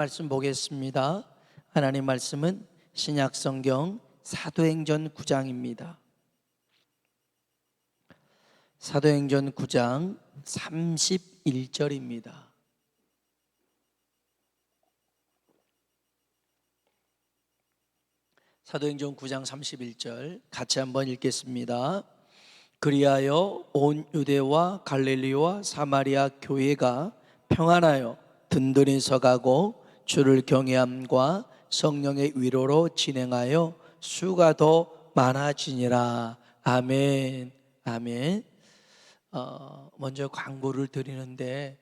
말씀 보겠습니다. 하나님 말씀은 신약 성경 사도행전 9장입니다. 사도행전 9장 31절입니다. 사도행전 9장 31절 같이 한번 읽겠습니다. 그리하여 온 유대와 갈릴리와 사마리아 교회가 평안하여 든든히 서가고 주를 경외함과 성령의 위로로 진행하여 수가 더 많아지니라. 아멘. 아멘. 어, 먼저 광고를 드리는데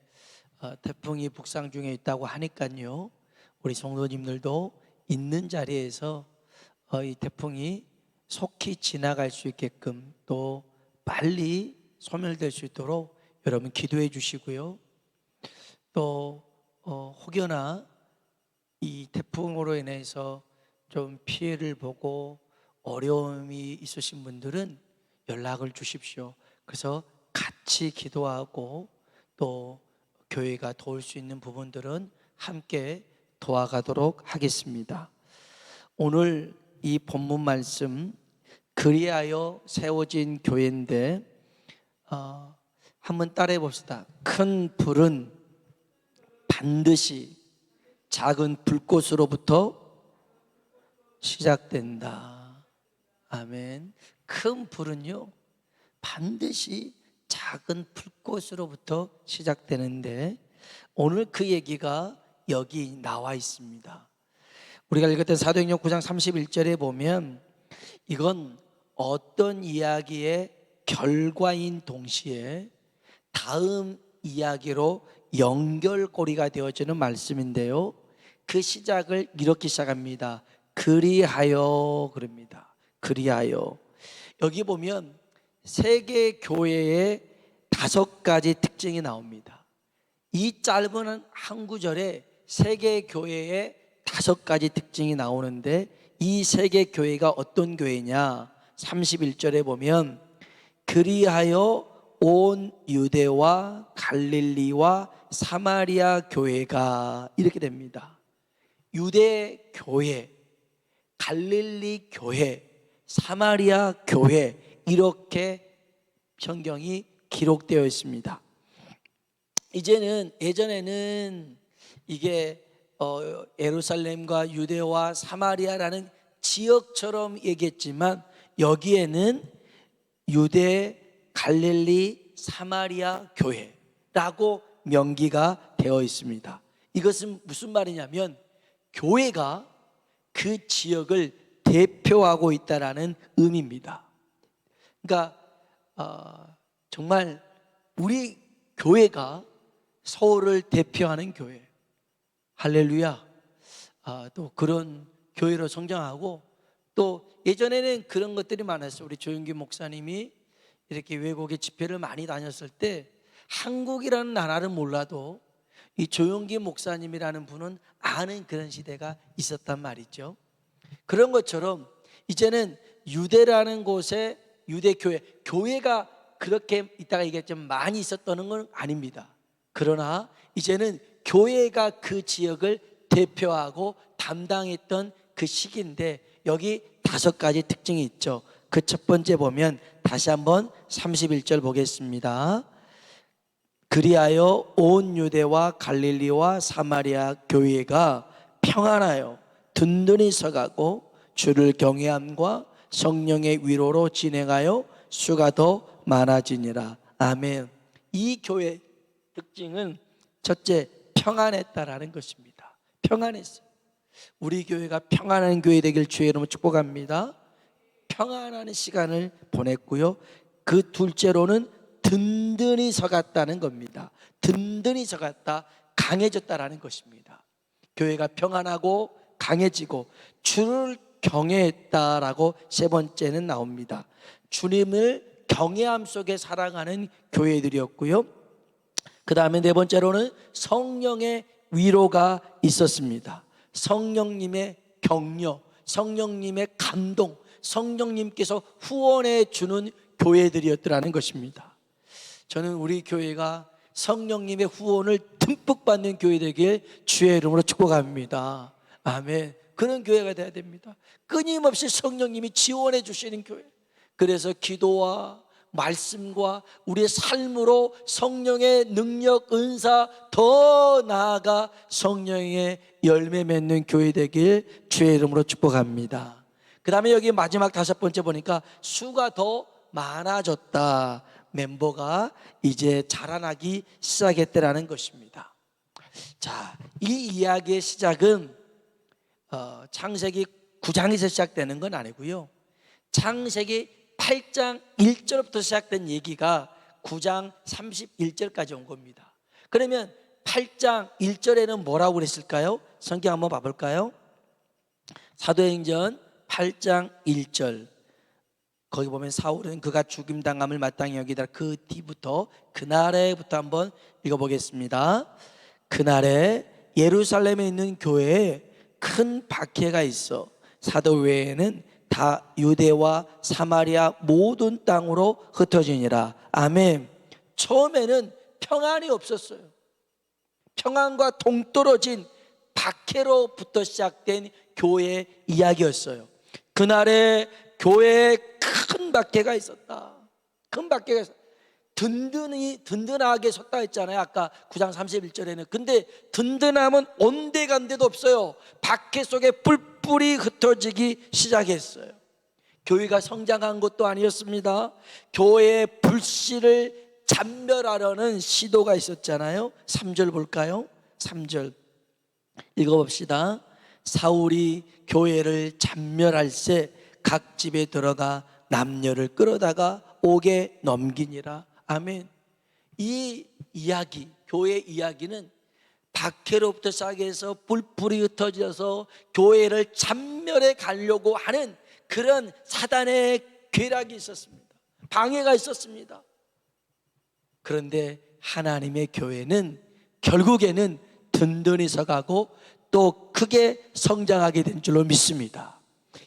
어, 태풍이 북상 중에 있다고 하니까요. 우리 성도님들도 있는 자리에서 어, 이 태풍이 속히 지나갈 수 있게끔 또 빨리 소멸될 수 있도록 여러분 기도해 주시고요. 또 어, 혹여나 이 태풍으로 인해서 좀 피해를 보고 어려움이 있으신 분들은 연락을 주십시오. 그래서 같이 기도하고 또 교회가 도울 수 있는 부분들은 함께 도와가도록 하겠습니다. 오늘 이 본문 말씀 그리하여 세워진 교회인데 어, 한번 따라해 봅시다. 큰 불은 반드시 작은 불꽃으로부터 시작된다. 아멘. 큰 불은요, 반드시 작은 불꽃으로부터 시작되는데, 오늘 그 얘기가 여기 나와 있습니다. 우리가 읽었던 사도행전 9장 31절에 보면, 이건 어떤 이야기의 결과인 동시에 다음 이야기로 연결고리가 되어지는 말씀인데요. 그 시작을 이렇게 시작합니다. 그리하여 그럽니다. 그리하여 여기 보면 세계 교회의 다섯 가지 특징이 나옵니다. 이 짧은 한 구절에 세계 교회의 다섯 가지 특징이 나오는데 이 세계 교회가 어떤 교회냐? 31절에 보면 그리하여 온 유대와 갈릴리와 사마리아 교회가 이렇게 됩니다. 유대 교회, 갈릴리 교회, 사마리아 교회 이렇게 성경이 기록되어 있습니다. 이제는 예전에는 이게 어, 예루살렘과 유대와 사마리아라는 지역처럼 얘기했지만 여기에는 유대, 갈릴리, 사마리아 교회라고 명기가 되어 있습니다. 이것은 무슨 말이냐면 교회가 그 지역을 대표하고 있다라는 의미입니다. 그러니까 어, 정말 우리 교회가 서울을 대표하는 교회. 할렐루야. 아, 또 그런 교회로 성장하고 또 예전에는 그런 것들이 많았어요. 우리 조영기 목사님이 이렇게 외국에 집회를 많이 다녔을 때 한국이라는 나라를 몰라도 이 조용기 목사님이라는 분은 아는 그런 시대가 있었단 말이죠. 그런 것처럼 이제는 유대라는 곳에 유대 교회, 교회가 그렇게 이게 좀 많이 있었다는 건 아닙니다. 그러나 이제는 교회가 그 지역을 대표하고 담당했던 그 시기인데 여기 다섯 가지 특징이 있죠. 그 첫 번째 보면 다시 한번 31절 보겠습니다. 그리하여 온 유대와 갈릴리와 사마리아 교회가 평안하여 든든히 서가고 주를 경외함과 성령의 위로로 진행하여 수가 더 많아지니라. 아멘. 이 교회 특징은 첫째 평안했다라는 것입니다. 평안했어요. 우리 교회가 평안한 교회 되길 주의 이름으로 축복합니다. 평안한 시간을 보냈고요. 그 둘째로는 든든히 서갔다는 겁니다. 든든히 서갔다, 강해졌다라는 것입니다. 교회가 평안하고 강해지고 주를 경외했다라고 세 번째는 나옵니다. 주님을 경외함 속에 살아가는 교회들이었고요. 그 다음에 네 번째로는 성령의 위로가 있었습니다. 성령님의 격려, 성령님의 감동, 성령님께서 후원해 주는 교회들이었더라는 것입니다. 저는 우리 교회가 성령님의 후원을 듬뿍 받는 교회 되길 주의 이름으로 축복합니다. 아멘. 그런 교회가 돼야 됩니다. 끊임없이 성령님이 지원해 주시는 교회. 그래서 기도와 말씀과 우리의 삶으로 성령의 능력, 은사 더 나아가 성령의 열매 맺는 교회 되길 주의 이름으로 축복합니다. 그 다음에 여기 마지막 다섯 번째 보니까 수가 더 많아졌다. 멤버가 이제 자라나기 시작했다라는 것입니다. 자, 이 이야기의 시작은 어, 창세기 9장에서 시작되는 건 아니고요. 창세기 8장 1절부터 시작된 얘기가 9장 31절까지 온 겁니다. 그러면 8장 1절에는 뭐라고 그랬을까요? 성경 한번 봐볼까요? 사도행전 8장 1절 거기 보면 사울은 그가 죽임 당함을 마땅히 여기다 그 뒤부터 그날에부터 한번 읽어보겠습니다. 그날에 예루살렘에 있는 교회에 큰 박해가 있어 사도 외에는 다 유대와 사마리아 모든 땅으로 흩어지니라. 아멘. 처음에는 평안이 없었어요. 평안과 동떨어진 박해로부터 시작된 교회 이야기였어요. 그날에 교회에 큰 박해가 있었다. 큰 박해가 있었다. 든든히 든든하게 섰다 했잖아요. 아까 9장 31절에는. 근데 든든함은 온데간데도 없어요. 박해 속에 뿔뿔이 흩어지기 시작했어요. 교회가 성장한 것도 아니었습니다. 교회의 불씨를 잠멸하려는 시도가 있었잖아요. 3절 볼까요? 3절 읽어봅시다. 사울이 교회를 잠멸할 새 각 집에 들어가 남녀를 끌어다가 옥에 넘기니라. 아멘. 이 이야기, 교회 이야기는 박해로부터 시작해서 뿔뿔이 흩어져서 교회를 잠멸해 가려고 하는 그런 사단의 괴락이 있었습니다. 방해가 있었습니다. 그런데 하나님의 교회는 결국에는 든든히 서가고 또 크게 성장하게 된 줄로 믿습니다.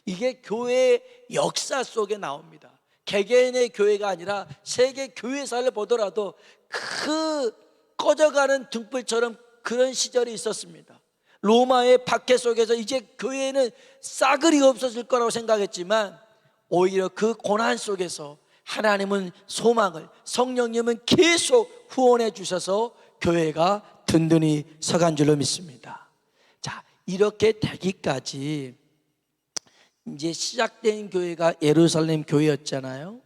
이게 교회의 역사 속에 나옵니다. 개개인의 교회가 아니라 세계 교회사를 보더라도 그 꺼져가는 등불처럼 그런 시절이 있었습니다. 로마의 박해 속에서 이제 교회는 싸그리 없어질 거라고 생각했지만 오히려 그 고난 속에서 하나님은 소망을 성령님은 계속 후원해 주셔서 교회가 든든히 서간 줄로 믿습니다. 자, 이렇게 되기까지 이제 시작된 교회가 예루살렘 교회였잖아요.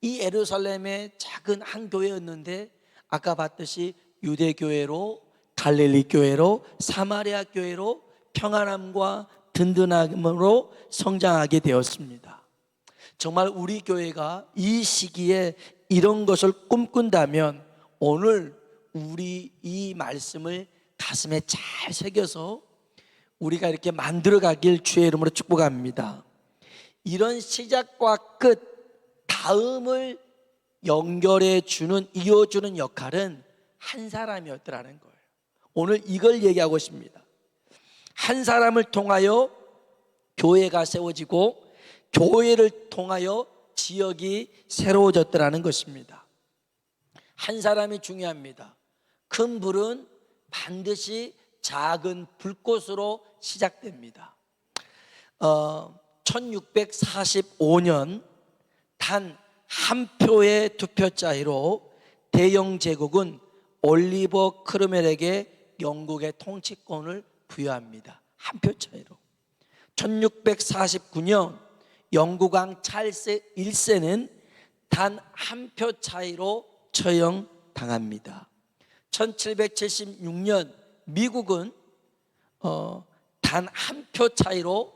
이 예루살렘의 작은 한 교회였는데 아까 봤듯이 유대 교회로 갈릴리 교회로 사마리아 교회로 평안함과 든든함으로 성장하게 되었습니다. 정말 우리 교회가 이 시기에 이런 것을 꿈꾼다면 오늘 우리 이 말씀을 가슴에 잘 새겨서 우리가 이렇게 만들어 가길 주의 이름으로 축복합니다. 이런 시작과 끝, 다음을 연결해 주는, 이어주는 역할은 한 사람이었더라는 거예요. 오늘 이걸 얘기하고 싶습니다. 한 사람을 통하여 교회가 세워지고 교회를 통하여 지역이 새로워졌더라는 것입니다. 한 사람이 중요합니다. 큰 불은 반드시 작은 불꽃으로 시작됩니다. 어, 1645년 단 한 표의 투표 차이로 대영 제국은 올리버 크루멜에게 영국의 통치권을 부여합니다. 한 표 차이로. 1649년 영국 왕 찰스 1세는 단 한 표 차이로 처형당합니다. 1776년 미국은 어, 단 한 표 차이로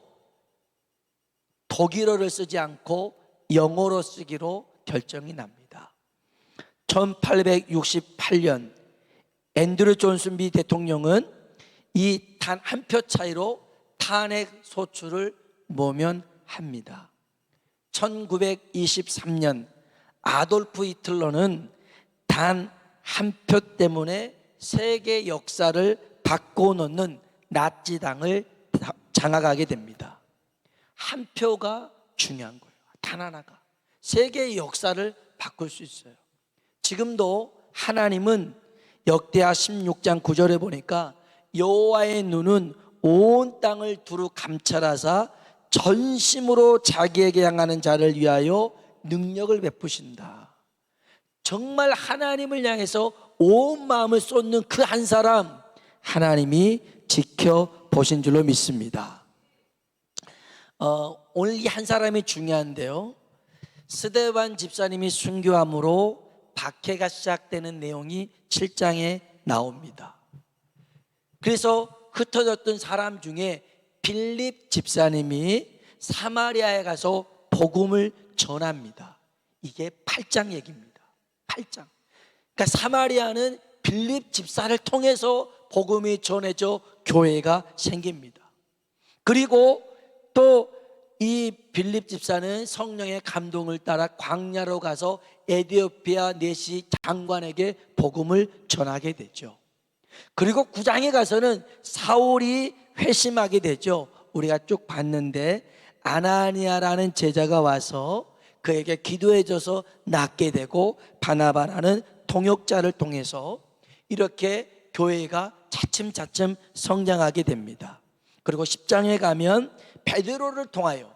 독일어를 쓰지 않고 영어로 쓰기로 결정이 납니다. 1868년 앤드류 존슨 미 대통령은 이 단 한 표 차이로 탄핵 소추를 모면합니다. 1923년 아돌프 히틀러는 단 한 표 때문에 세계 역사를 바꿔놓는 나치당을 장악하게 됩니다. 한 표가 중요한 거예요. 단 하나가. 세계의 역사를 바꿀 수 있어요. 지금도 하나님은 역대하 16장 9절에 보니까 여호와의 눈은 온 땅을 두루 감찰하사 전심으로 자기에게 향하는 자를 위하여 능력을 베푸신다. 정말 하나님을 향해서 온 마음을 쏟는 그 한 사람 하나님이 지켜 보신 줄로 믿습니다. 어, 오늘 이 한 사람이 중요한데요. 스데반 집사님이 순교함으로 박해가 시작되는 내용이 7장에 나옵니다. 그래서 흩어졌던 사람 중에 빌립 집사님이 사마리아에 가서 복음을 전합니다. 이게 8장 얘기입니다. 8장. 그러니까 사마리아는 빌립 집사를 통해서 복음이 전해져 교회가 생깁니다. 그리고 또 이 빌립 집사는 성령의 감동을 따라 광야로 가서 에디오피아 내시 장관에게 복음을 전하게 되죠. 그리고 구장에 가서는 사울이 회심하게 되죠. 우리가 쭉 봤는데 아나니아라는 제자가 와서 그에게 기도해줘서 낫게 되고 바나바라는 통역자를 통해서 이렇게 교회가 차츰차츰 성장하게 됩니다. 그리고 10장에 가면 베드로를 통하여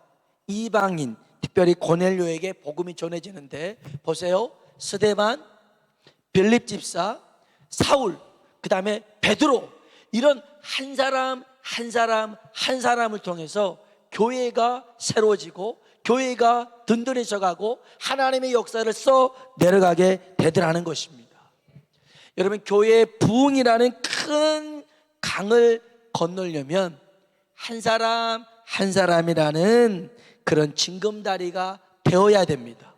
이방인 특별히 고넬료에게 복음이 전해지는데 보세요. 스데반, 빌립 집사, 사울, 그 다음에 베드로 이런 한 사람 한 사람 한 사람을 통해서 교회가 새로워지고 교회가 든든해져 가고 하나님의 역사를 써 내려가게 되더라는 것입니다. 여러분 교회의 부흥이라는 큰 강을 건너려면 한 사람 한 사람이라는 그런 징검다리가 되어야 됩니다.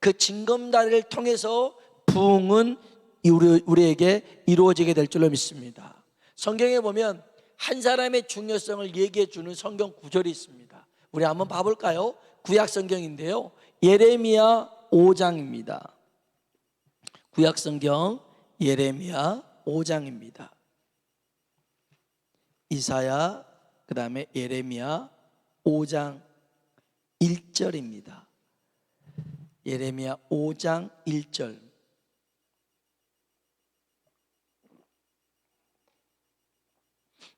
그 징검다리를 통해서 부흥은 우리- 우리에게 이루어지게 될 줄로 믿습니다. 성경에 보면 한 사람의 중요성을 얘기해 주는 성경 구절이 있습니다. 우리 한번 봐볼까요? 구약 성경인데요. 예레미야 5장입니다. 구약 성경 예레미야 5장입니다. 이사야 그다음에 예레미야 5장 1절입니다. 예레미야 5장 1절.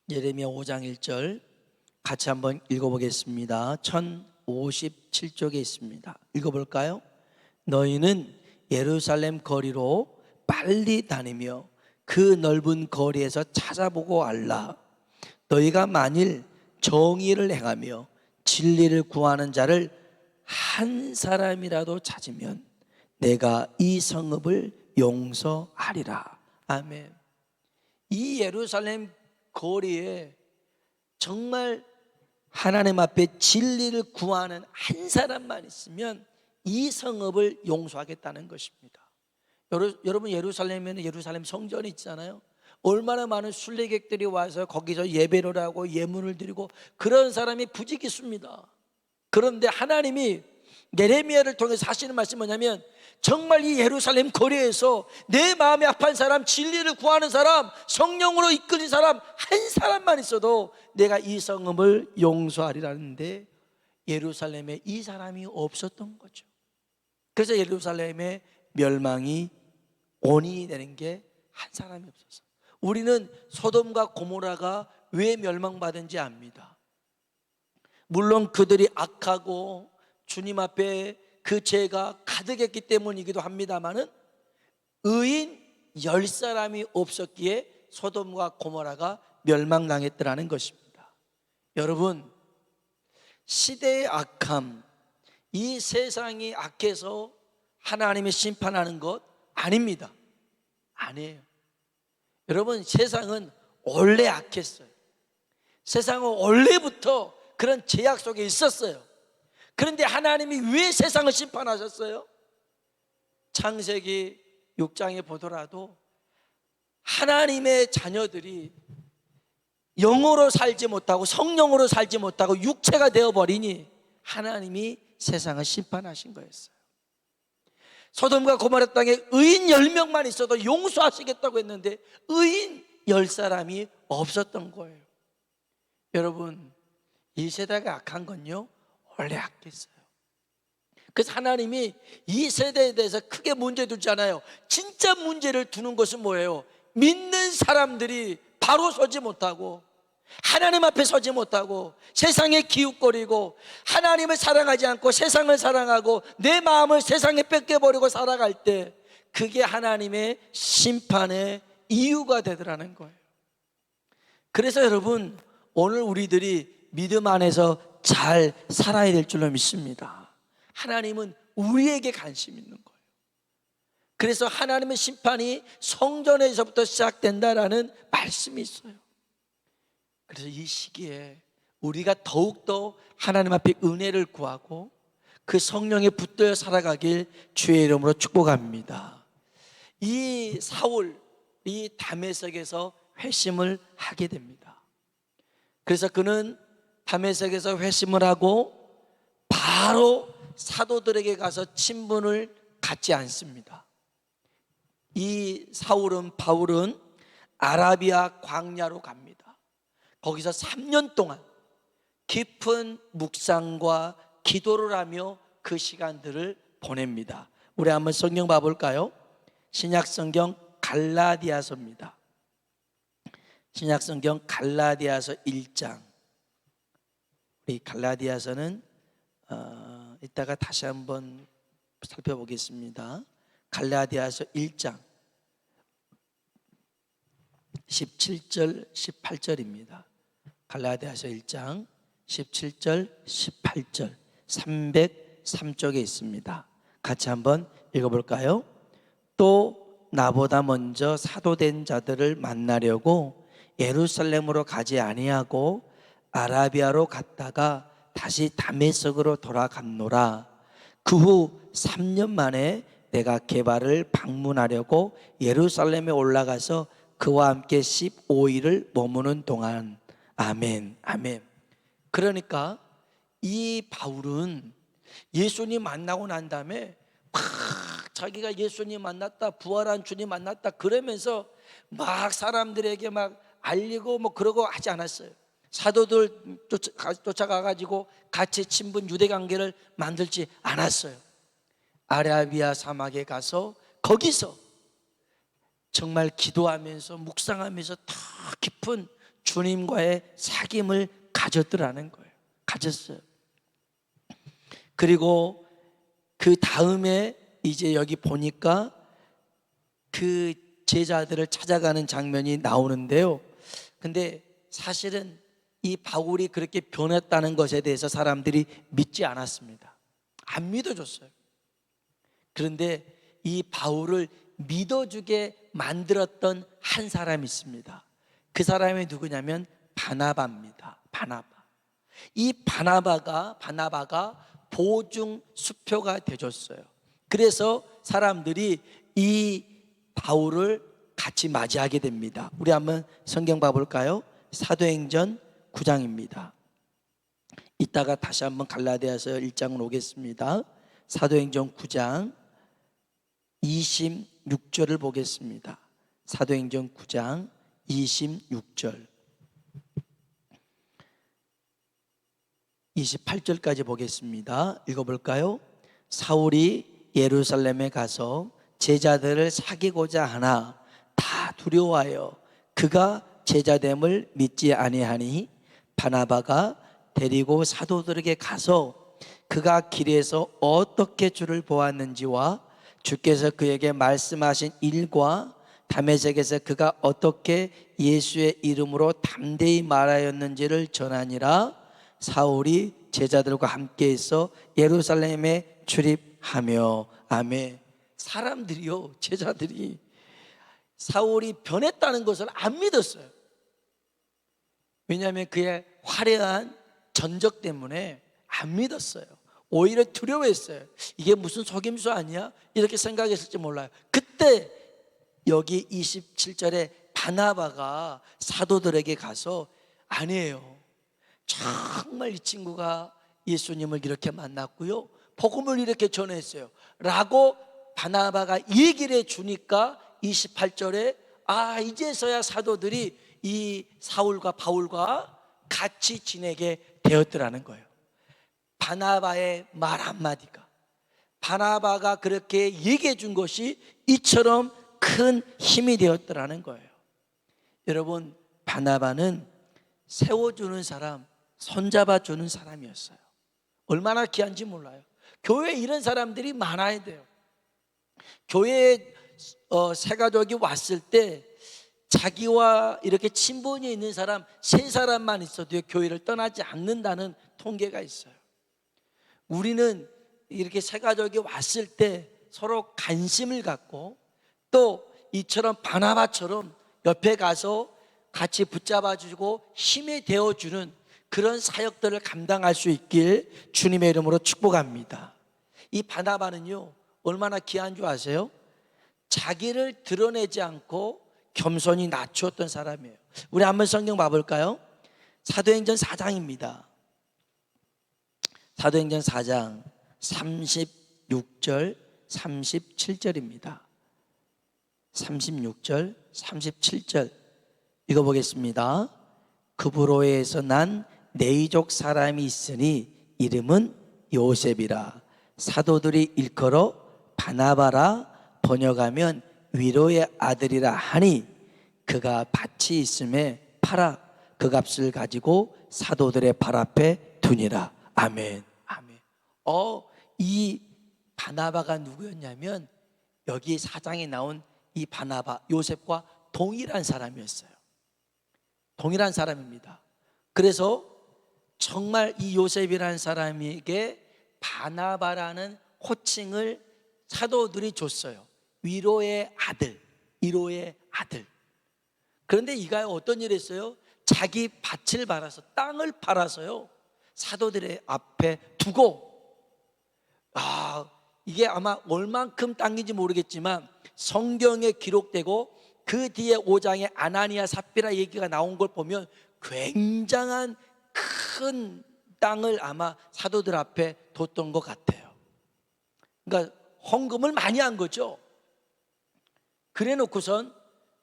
예레미야 5장 1절 같이 한번 읽어보겠습니다. 1057쪽에 있습니다. 읽어볼까요? 너희는 예루살렘 거리로 빨리 다니며 그 넓은 거리에서 찾아보고 알라. 너희가 만일 정의를 행하며 진리를 구하는 자를 한 사람이라도 찾으면 내가 이 성읍을 용서하리라. 아멘. 이 예루살렘 거리에 정말 하나님 앞에 진리를 구하는 한 사람만 있으면 이 성읍을 용서하겠다는 것입니다. 여러- 여러분 예루살렘에는 예루살렘 성전이 있잖아요. 얼마나 많은 순례객들이 와서 거기서 예배를 하고 예물을 드리고 그런 사람이 부지기수입니다. 그런데 하나님이 예레미야를 통해서 하시는 말씀이 뭐냐면 정말 이 예루살렘 거리에서 내 마음에 아픈 사람, 진리를 구하는 사람, 성령으로 이끌린 사람 한 사람만 있어도 내가 이 성읍을 용서하리라는데 예루살렘에 이 사람이 없었던 거죠. 그래서 예루살렘의 멸망이 원인이 되는 게 한 사람이 없어서. 우리는 소돔과 고모라가 왜 멸망받은지 압니다. 물론 그들이 악하고 주님 앞에 그 죄가 가득했기 때문이기도 합니다만은 의인 열 사람이 없었기에 소돔과 고모라가 멸망당했더라는 것입니다. 여러분 시대의 악함 이 세상이 악해서 하나님이 심판하는 것 아닙니다. 아니에요. 여러분 세상은 원래 악했어요. 세상은 원래부터 그런 제약 속에 있었어요. 그런데 하나님이 왜 세상을 심판하셨어요? 창세기 6장에 보더라도 하나님의 자녀들이 영으로 살지 못하고 성령으로 살지 못하고 육체가 되어 버리니 하나님이 세상을 심판하신 거였어요. 소돔과 고모라 땅에 의인 10명만 있어도 용서하시겠다고 했는데 의인 10사람이 없었던 거예요. 여러분, 이 세대가 악한 건요, 원래 악했어요. 그래서 하나님이 이 세대에 대해서 크게 문제 두잖아요. 진짜 문제를 두는 것은 뭐예요? 믿는 사람들이 바로 서지 못하고 하나님 앞에 서지 못하고 세상에 기웃거리고 하나님을 사랑하지 않고 세상을 사랑하고 내 마음을 세상에 뺏겨버리고 살아갈 때 그게 하나님의 심판의 이유가 되더라는 거예요. 그래서 여러분 오늘 우리들이 믿음 안에서 잘 살아야 될 줄로 믿습니다. 하나님은 우리에게 관심 있는 거예요. 그래서 하나님의 심판이 성전에서부터 시작된다라는 말씀이 있어요. 그래서 이 시기에 우리가 더욱더 하나님 앞에 은혜를 구하고 그 성령에 붙들려 살아가길 주의 이름으로 축복합니다. 이 사울, 이 담에색에서 회심을 하게 됩니다. 그래서 그는 담에색에서 회심을 하고 바로 사도들에게 가서 친분을 갖지 않습니다. 이 사울은 바울은 아라비아 광야로 갑니다. 거기서 3년 동안 깊은 묵상과 기도를 하며 그 시간들을 보냅니다. 우리 한번 성경 봐볼까요? 신약 성경 갈라디아서입니다. 신약 성경 갈라디아서 1장. 우리 갈라디아서는 어, 이따가 다시 한번 살펴보겠습니다. 갈라디아서 1장 17절 18절입니다. 갈라디아서 1장 17절 18절 303쪽에 있습니다. 같이 한번 읽어볼까요? 또 나보다 먼저 사도된 자들을 만나려고 예루살렘으로 가지 아니하고 아라비아로 갔다가 다시 다메섹으로 돌아갔노라. 그 후 3년 만에 내가 개발을 방문하려고 예루살렘에 올라가서 그와 함께 15일을 머무는 동안. 아멘 아멘. 그러니까 이 바울은 예수님 만나고 난 다음에 막 자기가 예수님 만났다 부활한 주님 만났다 그러면서 막 사람들에게 막 알리고 뭐 그러고 하지 않았어요 사도들 쫓아, 쫓아가 가지고 같이 친분 유대 관계를 만들지 않았어요 아라비아 사막에 가서 거기서 정말 기도하면서 묵상하면서 더 깊은 주님과의 사귐을 가졌더라는 거예요. 가졌어요. 그리고 그 다음에 이제 여기 보니까 그 제자들을 찾아가는 장면이 나오는데요. 근데 사실은 이 바울이 그렇게 변했다는 것에 대해서 사람들이 믿지 않았습니다. 안 믿어줬어요. 그런데 이 바울을 믿어주게 만들었던 한 사람이 있습니다. 그 사람이 누구냐면 바나바입니다. 바나바. 이 바나바가 바나바가 보증 수표가 되줬어요. 그래서 사람들이 이 바울을 같이 맞이하게 됩니다. 우리 한번 성경 봐볼까요? 사도행전 9장입니다. 이따가 다시 한번 갈라디아서 1장을 오겠습니다. 사도행전 9장 26절을 보겠습니다. 사도행전 9장 26절 28절까지 보겠습니다. 읽어볼까요? 사울이 예루살렘에 가서 제자들을 사귀고자 하나 다 두려워하여 그가 제자됨을 믿지 아니하니 바나바가 데리고 사도들에게 가서 그가 길에서 어떻게 주를 보았는지와 주께서 그에게 말씀하신 일과 담에색에서 그가 어떻게 예수의 이름으로 담대히 말하였는지를 전하니라. 사울이 제자들과 함께해서 예루살렘에 출입하며 아멘. 사람들이요 제자들이. 사울이 변했다는 것을 안 믿었어요. 왜냐하면 그의 화려한 전적 때문에 안 믿었어요 오히려 두려워했어요. 이게 무슨 속임수 아니야? 이렇게 생각했을지 몰라요. 그때 여기 27절에 바나바가 사도들에게 가서 아니에요. 정말 이 친구가 예수님을 이렇게 만났고요. 복음을 이렇게 전했어요. 라고 바나바가 얘기를 해 주니까 28절에 아, 이제서야 사도들이 이 사울과 바울과 같이 지내게 되었더라는 거예요. 바나바의 말 한마디가 바나바가 그렇게 얘기해 준 것이 이처럼 큰 힘이 되었더라는 거예요. 여러분 바나바는 세워주는 사람, 손잡아 주는 사람이었어요. 얼마나 귀한지 몰라요. 교회에 이런 사람들이 많아야 돼요. 교회에 어, 새 가족이 왔을 때 자기와 이렇게 친분이 있는 사람 세 사람만 있어도 교회를 떠나지 않는다는 통계가 있어요. 우리는 이렇게 새 가족이 왔을 때 서로 관심을 갖고 또 이처럼 바나바처럼 옆에 가서 같이 붙잡아 주고 힘이 되어 주는 그런 사역들을 감당할 수 있길 주님의 이름으로 축복합니다. 이 바나바는요 얼마나 귀한 줄 아세요? 자기를 드러내지 않고 겸손히 낮추었던 사람이에요. 우리 한번 성경 봐볼까요? 사도행전 4장입니다. 사도행전 4장 36절 37절입니다. 36절 37절 읽어보겠습니다. 그브로에서 난 네이족 사람이 있으니 이름은 요셉이라 사도들이 일컬어 바나바라 번역하면 위로의 아들이라 하니 그가 밭이 있음에 팔아 그 값을 가지고 사도들의 발 앞에 두니라. 아멘. 아멘. 어 이 바나바가 누구였냐면 여기 사장에 나온 이 바나바 요셉과 동일한 사람이었어요. 동일한 사람입니다. 그래서 정말 이 요셉이라는 사람에게 바나바라는 호칭을 사도들이 줬어요. 위로의 아들, 위로의 아들. 그런데 이가 어떤 일을 했어요? 자기 밭을 팔아서 땅을 팔아서요. 사도들의 앞에 두고 아, 이게 아마 얼만큼 땅인지 모르겠지만 성경에 기록되고 그 뒤에 5장에 아나니아 삽비라 얘기가 나온 걸 보면 굉장한 큰 땅을 아마 사도들 앞에 뒀던 것 같아요. 그러니까 헌금을 많이 한 거죠. 그래 놓고선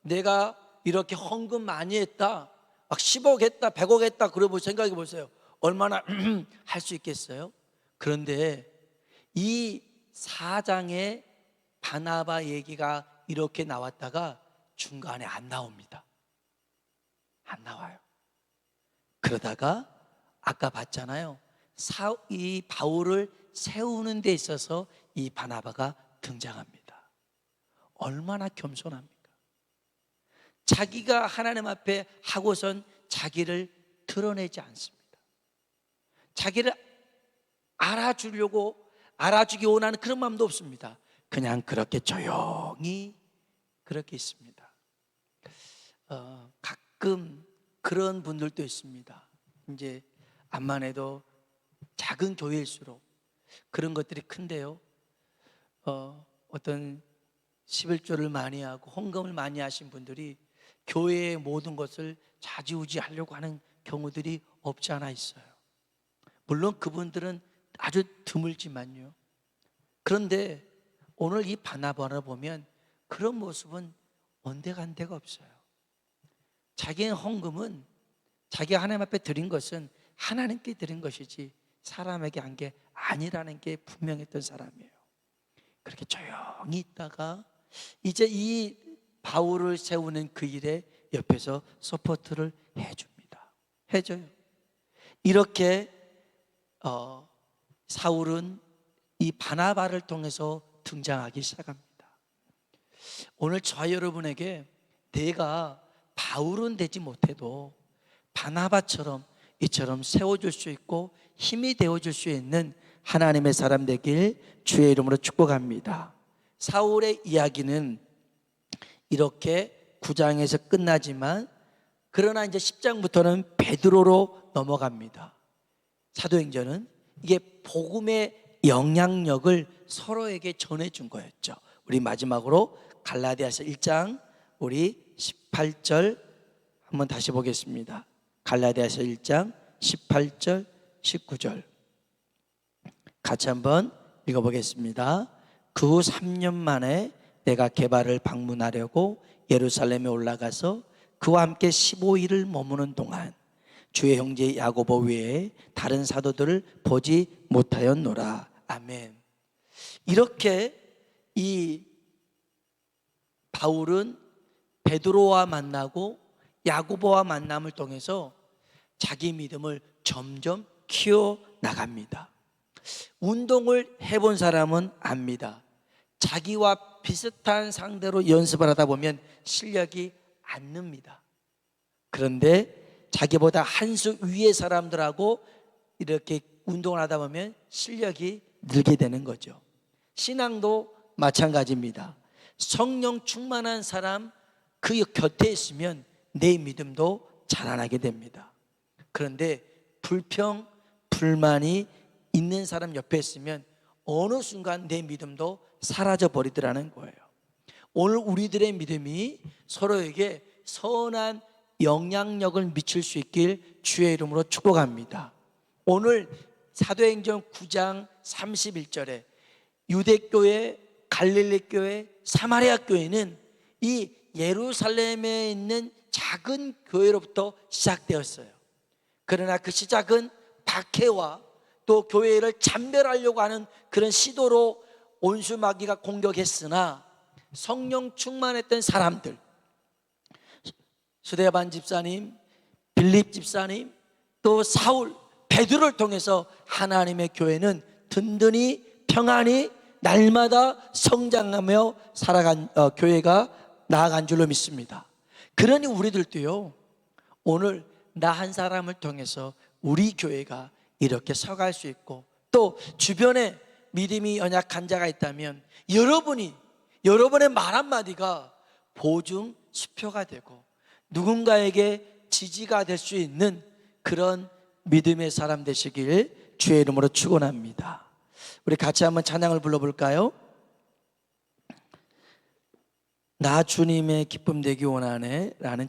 내가 이렇게 헌금 많이 했다. 막 10억 했다, 100억 했다. 보 생각해 보세요. 얼마나 할 수 있겠어요? 그런데 이 사장의 바나바 얘기가 이렇게 나왔다가 중간에 안 나옵니다. 안 나와요. 그러다가 아까 봤잖아요. 사, 이 바울을 세우는 데 있어서 이 바나바가 등장합니다. 얼마나 겸손합니까? 자기가 하나님 앞에 하고선 자기를 드러내지 않습니다. 자기를 알아주려고 알아주기 원하는 그런 마음도 없습니다. 그냥 그렇게 조용히 그렇게 있습니다. 어, 가끔 그런 분들도 있습니다. 이제 암만 해도 작은 교회일수록 그런 것들이 큰데요. 어, 어떤 11조를 많이 하고 헌금을 많이 하신 분들이 교회의 모든 것을 좌지우지 하려고 하는 경우들이 없지 않아 있어요. 물론 그분들은 아주 드물지만요. 그런데 오늘 이 바나바를 보면 그런 모습은 온데간데가 없어요. 자기의 헌금은 자기가 하나님 앞에 드린 것은 하나님께 드린 것이지 사람에게 한 게 아니라는 게 분명했던 사람이에요. 그렇게 조용히 있다가 이제 이 바울을 세우는 그 일에 옆에서 서포트를 해줍니다. 해줘요. 이렇게 어, 사울은 이 바나바를 통해서 등장하기 시작합니다. 오늘 저와 여러분에게 내가 바울은 되지 못해도 바나바처럼 이처럼 세워줄 수 있고 힘이 되어줄 수 있는 하나님의 사람 되길 주의 이름으로 축복합니다. 사울의 이야기는 이렇게 9장에서 끝나지만 그러나 이제 10장부터는 베드로로 넘어갑니다. 사도행전은 이게 복음의 영향력을 서로에게 전해준 거였죠. 우리 마지막으로 갈라디아서 1장 우리 18절 한번 다시 보겠습니다. 갈라디아서 1장 18절 19절 같이 한번 읽어보겠습니다. 그 후 3년 만에 내가 개발을 방문하려고 예루살렘에 올라가서 그와 함께 15일을 머무는 동안 주의 형제 야고보 외에 다른 사도들을 보지 못하였노라. 아멘. 이렇게 이 바울은 베드로와 만나고 야고보와 만남을 통해서 자기 믿음을 점점 키워 나갑니다. 운동을 해본 사람은 압니다. 자기와 비슷한 상대로 연습을 하다 보면 실력이 안 늡니다. 그런데 자기보다 한 수 위의 사람들하고 이렇게 운동을 하다 보면 실력이 늘게 되는 거죠. 신앙도 마찬가지입니다. 성령 충만한 사람 그 곁에 있으면 내 믿음도 자라나게 됩니다. 그런데 불평, 불만이 있는 사람 옆에 있으면 어느 순간 내 믿음도 사라져 버리더라는 거예요. 오늘 우리들의 믿음이 서로에게 선한 영향력을 미칠 수 있길 주의 이름으로 축복합니다. 오늘 사도행전 9장 31절에 유대교회, 갈릴리교회, 사마리아 교회는 이 예루살렘에 있는 작은 교회로부터 시작되었어요. 그러나 그 시작은 박해와 또 교회를 참별하려고 하는 그런 시도로 온수마귀가 공격했으나 성령 충만했던 사람들 수대반 집사님, 빌립 집사님, 또 사울, 베드로를 통해서 하나님의 교회는 든든히 평안히 날마다 성장하며 살아간 어, 교회가 나아간 줄로 믿습니다. 그러니 우리들도요. 오늘 나 한 사람을 통해서 우리 교회가 이렇게 서갈 수 있고 또 주변에 믿음이 연약한 자가 있다면 여러분이 여러분의 말 한마디가 보증 수표가 되고 누군가에게 지지가 될 수 있는 그런 믿음의 사람 되시길 주의 이름으로 축원합니다. 우리 같이 한번 찬양을 불러볼까요? 나 주님의 기쁨 되기 원하네 라는 찬양